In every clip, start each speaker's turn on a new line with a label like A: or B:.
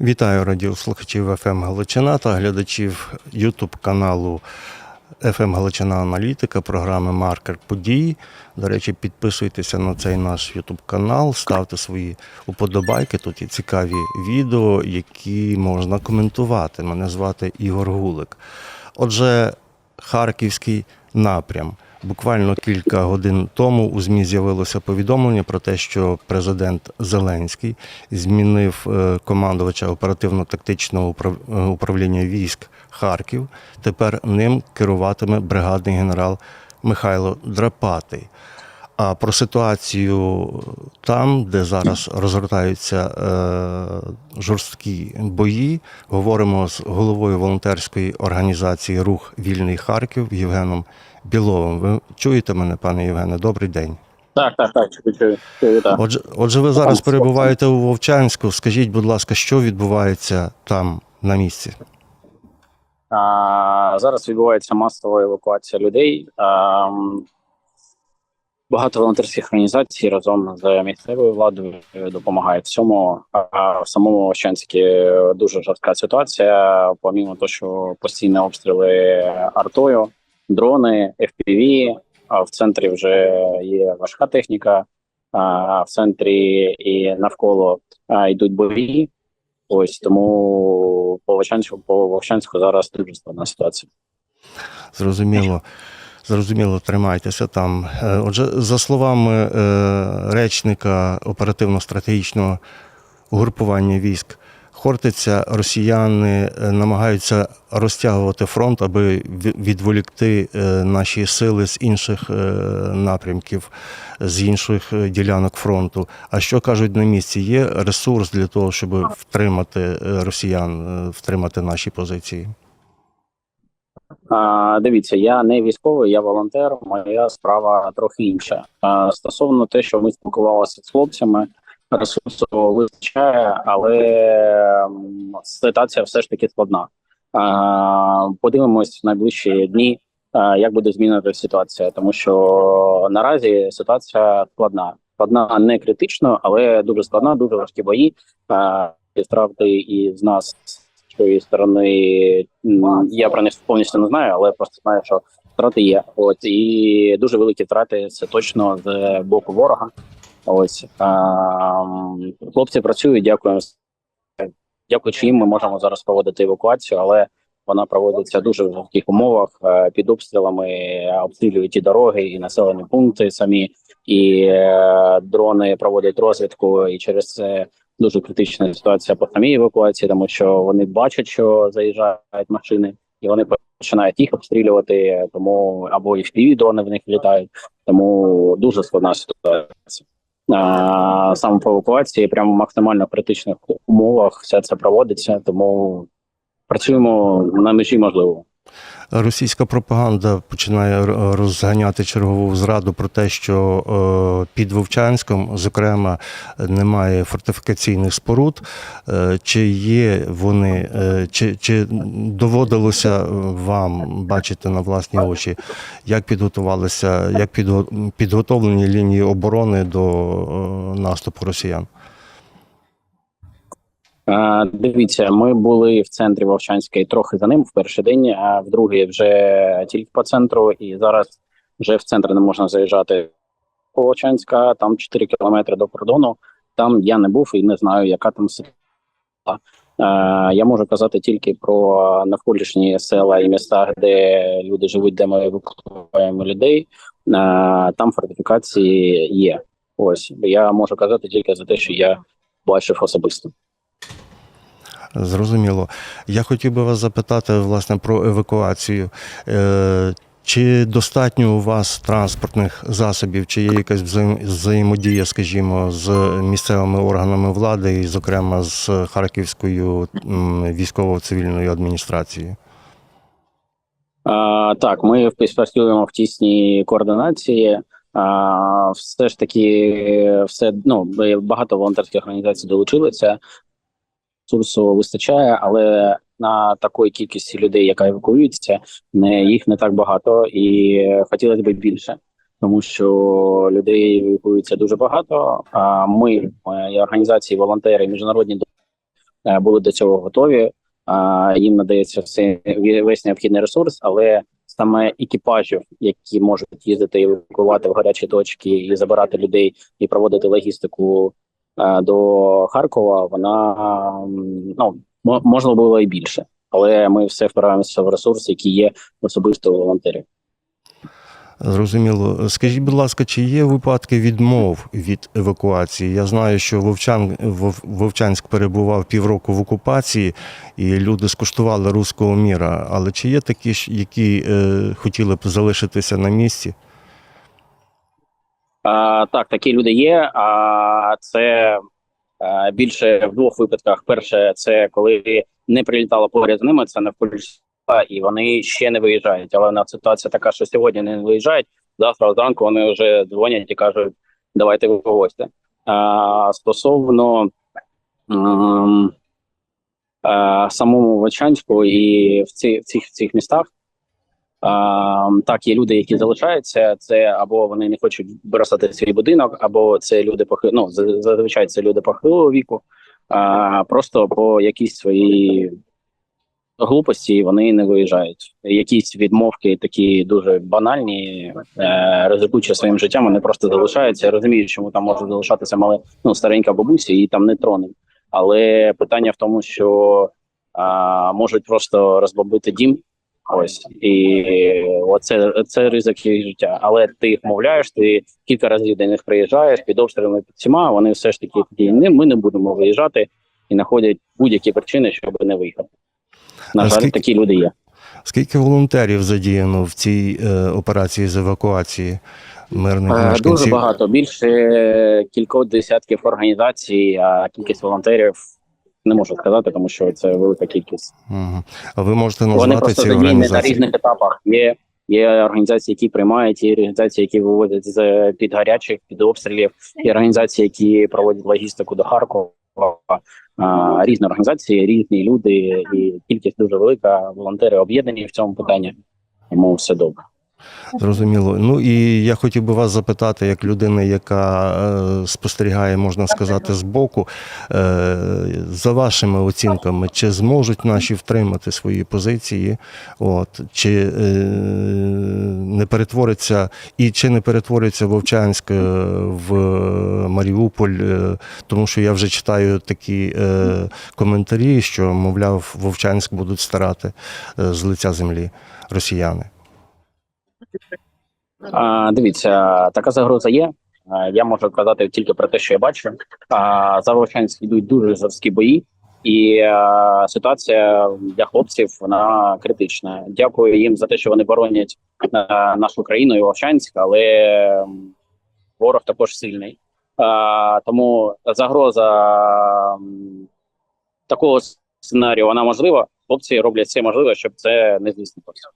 A: Вітаю радіослухачів ФМ Галичина та глядачів Ютуб каналу ФМ Галичина Аналітика, програми Маркер подій. До речі, підписуйтеся на цей наш Ютуб канал, ставте свої уподобайки. Тут є цікаві відео, які можна коментувати. Мене звати Ігор Гулик. Отже, Харківський напрям. Буквально кілька годин тому у ЗМІ з'явилося повідомлення про те, що президент Зеленський змінив е, командувача оперативно-тактичного е, управління військ Харків. Тепер ним керуватиме бригадний генерал Михайло Драпатий. А про ситуацію там, де зараз розгортаються е, жорсткі бої, говоримо з головою волонтерської організації Рух Вільний Харків Євгеном Біловим. Ви чуєте мене, пане Євгене? Добрий день.
B: Так, так, так, чую, чую, так.
A: Отже, отже, ви зараз перебуваєте у Вовчанську. Скажіть, будь ласка, що відбувається там на місці?
B: А, зараз відбувається масова евакуація людей. А, багато волонтерських організацій разом з місцевою владою допомагають в цьому. А в самому Ощанській дуже жорстка ситуація. Помімо того, що постійні обстріли артою, дрони, FPV, а в центрі вже є важка техніка. А в центрі і навколо йдуть бої. Ось тому по Вовчанську, по Вовчанську зараз дуже складна ситуація.
A: Зрозуміло. Зрозуміло, тримайтеся там. Е, Отже, за словами е, речника оперативно-стратегічного угрупування військ Хортиця, росіяни е, намагаються розтягувати фронт, аби відволікти е, наші сили з інших е, напрямків, з інших ділянок фронту. А що кажуть на місці? Є ресурс для того, щоб втримати росіян, втримати наші позиції?
B: Дивіться, я не військовий, я волонтер. Моя справа трохи інша. А, стосовно те, що ми спілкувалися з хлопцями, ресурсу вистачає, але ситуація все ж таки складна. Подивимось в найближчі дні, як буде змінюватися ситуація, тому що наразі ситуація складна. Складна не критично, але дуже складна, дуже важкі бої. І Втрати і з нас з цієї сторони я про них повністю не знаю, але просто знаю, що втрати є. От і дуже великі втрати це точно з боку ворога. Ось хлопці працюють. Дякуємо. Дякуючи їм, ми можемо зараз проводити евакуацію, але вона проводиться дуже в важких умовах е, під обстрілами, обстрілюють і дороги, і населені пункти самі, і е, дрони проводять розвідку, і через це дуже критична ситуація по самій евакуації, тому що вони бачать, що заїжджають машини, і вони починають їх обстрілювати. Тому або і в дрони в них літають. Тому дуже складна ситуація. Евакуації, прямо в максимально критичних умовах все це проводиться, тому працюємо на межі можливого.
A: Російська пропаганда починає розганяти чергову зраду про те, що е, під Вовчанськом, зокрема, немає фортифікаційних споруд. Е, Чи є вони, е, чи, чи доводилося вам бачити на власні очі, як підготувалися, як підготовлені лінії оборони до наступу росіян?
B: Дивіться, ми були в центрі Вовчанська і трохи за ним в перший день, а в другий вже тільки по центру. І зараз вже в центр не можна заїжджати по Вовчанська, там 4 кілометри до кордону. Там я не був і не знаю, яка там ситуація. Я можу казати тільки про навколишні села і міста, де люди живуть, де ми евакуюємо людей. Там фортифікації є. Ось я можу казати тільки за те, що я бачив особисто.
A: Зрозуміло. Я хотів би вас запитати власне про евакуацію. Е, Чи достатньо у вас транспортних засобів, чи є якась взаєм- взаємодія, скажімо, з місцевими органами влади, і, зокрема, з Харківською військово-цивільною адміністрацією?
B: А, так, ми співпрацюємо в тісній координації. А, все ж таки, все ну багато волонтерських організацій долучилися. Ресурсу вистачає, але на такої кількості людей, яка евакуюється, не їх не так багато, і хотілося б більше, тому що людей евакуюється дуже багато. А ми, е, організації, волонтери, міжнародні е, були до цього готові. А, їм надається все, весь необхідний ресурс, але саме екіпажів, які можуть їздити і евакуювати в гарячі точки, і забирати людей, і проводити логістику е, до Харкова, вона ну можна було і більше, але ми все впираємося в ресурс, який є особисто у волонтерів.
A: Зрозуміло. Скажіть, будь ласка, чи є випадки відмов від евакуації? Я знаю, що Вовчан, Вов- Вовчанськ перебував півроку в окупації, і люди скуштували руського міра. Але чи є такі, ж, які е, хотіли б залишитися на місці?
B: А, так, такі люди є. А це а, більше в двох випадках. Перше, це коли не прилітало поряд з ними, це не включила, і вони ще не виїжджають. Але на ситуація така, що сьогодні не виїжджають. Завтра зранку вони вже дзвонять і кажуть, давайте ви вивозьте. А, стосовно ем, а, самому Вочанську і в, ці, в цих, в цих містах. Так, є люди, які залишаються. Це або вони не хочуть бросати свій будинок, або це люди похи... ну, зазвичай це люди похилого віку. А, просто по якійсь своїй глупості вони не виїжджають. Якісь відмовки такі дуже банальні, е, ризикуючи своїм життям, вони просто залишаються. Я розумію, чому там може залишатися мале, ну, старенька бабуся, її там не тронуть. Але питання в тому, що а, можуть просто розбомбити дім. Ось і оце це ризик їх життя. Але ти їх мовляєш, ти кілька разів до них приїжджаєш під обстрілами під всіма. Вони все ж таки такі «Ні, ми не будемо виїжджати і знаходять будь-які причини, щоб не виїхати. На жаль,
A: скільки-
B: такі люди є.
A: Скільки волонтерів задіяно в цій е, операції з евакуації мирних
B: Е,
A: мешканців?
B: Дуже багато більше кількох десятків організацій, а кількість волонтерів не можу сказати, тому що це велика кількість.
A: А ви можете
B: Вони
A: назвати
B: просто
A: ці
B: задіяні на різних етапах. Є, є організації, які приймають, є організації, які виводять з під гарячих, під обстрілів, є організації, які проводять логістику до Харкова. Різні організації, різні люди, і кількість дуже велика. Волонтери об'єднані в цьому питанні, тому все добре.
A: Зрозуміло. Ну і я хотів би вас запитати, як людина, яка е, спостерігає, можна сказати, збоку, е, за вашими оцінками, чи зможуть наші втримати свої позиції, от, чи е, не перетвориться і чи не перетвориться Вовчанськ е, в Маріуполь, тому що я вже читаю такі коментарі, що, мовляв, Вовчанськ будуть старати з лиця землі росіяни.
B: А, дивіться, така загроза є. Я можу казати тільки про те, що я бачу. А, за Вовчанськ йдуть дуже жорсткі бої, і а, ситуація для хлопців вона критична. Дякую їм за те, що вони боронять а, нашу країну і Вовчанськ, але ворог також сильний. А, тому загроза такого сценарію вона можлива. Хлопці роблять все можливе, щоб це не здійснилося.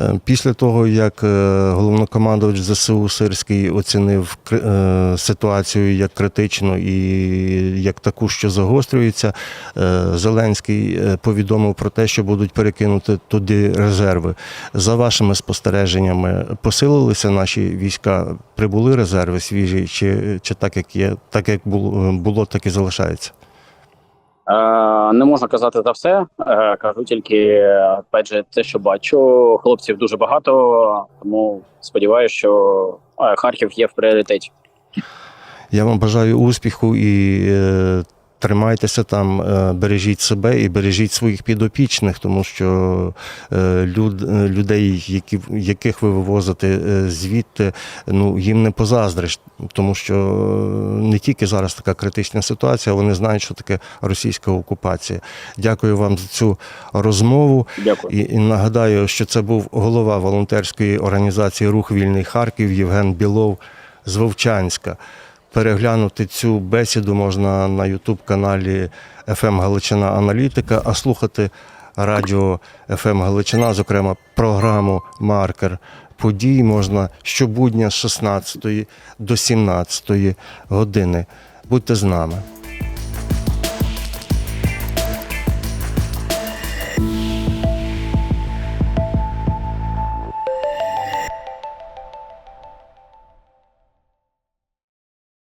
A: Е, Після того, як е, головнокомандувач ЗСУ Сирський оцінив е, ситуацію як критичну і як таку, що загострюється, Зеленський повідомив про те, що будуть перекинути туди резерви. За вашими спостереженнями, посилилися наші війська, прибули резерви свіжі, чи, чи так як є, так як було, так і залишається?
B: Е, Не можна казати за все. Е, Кажу тільки опять же, те, що бачу. Хлопців дуже багато, тому сподіваюся, що е, Харків є в пріоритеті.
A: Я вам бажаю успіху і тримайтеся там, е, бережіть себе і бережіть своїх підопічних, тому що е, люд, е, людей, які, яких ви вивозите звідти, ну їм не позаздриш, тому що не тільки зараз така критична ситуація, вони знають, що таке російська окупація. Дякую вам за цю розмову.
B: Дякую.
A: І, і нагадаю, що це був голова волонтерської організації Рух Вільний Харків Євген Білов з Вовчанська. Переглянути цю бесіду можна на Ютуб-каналі «ФМ Галичина Аналітика, а слухати радіо «ФМ Галичина, зокрема програму Маркер подій можна щобудня з 16 до 17 години. Будьте з нами.